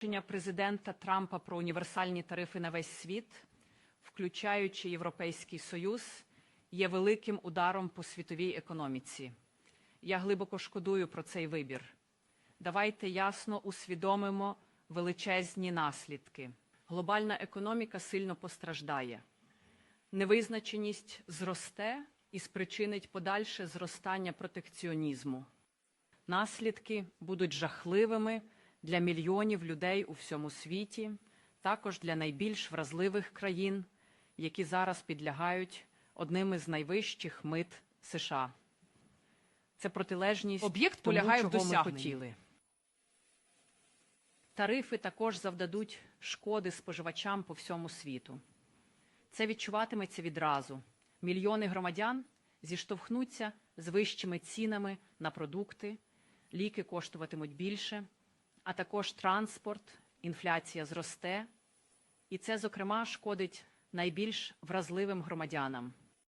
Рішення президента Трампа про універсальні тарифи на весь світ, включаючи Європейський Союз, є великим ударом по світовій економіці. Я глибоко шкодую про цей вибір. Давайте ясно усвідомимо величезні наслідки. Глобальна економіка сильно постраждає. Невизначеність зросте і спричинить подальше зростання протекціонізму. Наслідки будуть жахливими для мільйонів людей у всьому світі, також для найбільш вразливих країн, які зараз підлягають одним із найвищих мит США. Це протилежність Об'єкт тому, полягає в чого ми хотіли. Тарифи також завдадуть шкоди споживачам по всьому світу. Це відчуватиметься відразу. Мільйони громадян зіштовхнуться з вищими цінами на продукти, ліки коштуватимуть більше, а також транспорт, інфляція зросте, і це, зокрема, шкодить найбільш вразливим громадянам.